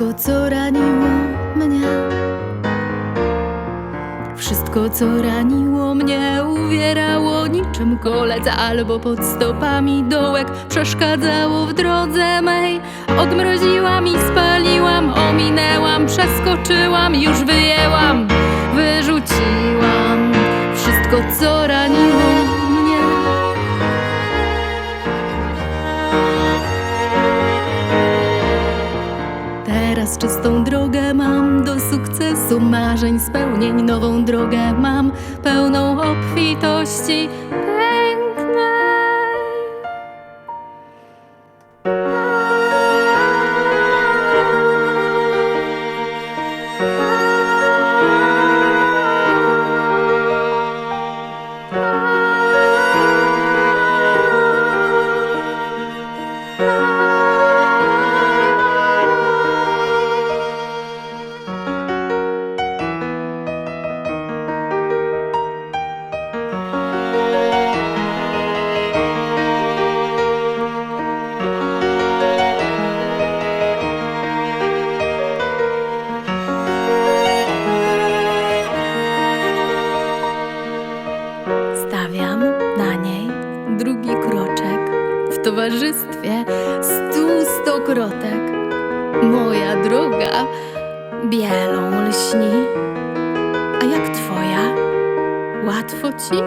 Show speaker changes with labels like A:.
A: Wszystko, co raniło mnie. Wszystko, co raniło mnie, uwierało niczym kolec albo pod stopami dołek. Przeszkadzało w drodze mej. Odmroziłam i spaliłam, ominęłam, przeskoczyłam, już wyjęłam, wyrzuciłam. Teraz czystą drogę mam do sukcesu, marzeń, spełnień, nową drogę mam, pełną obfitości towarzystwie stu stokrotek. Moja droga bielą lśni, a jak twoja? Łatwo ci?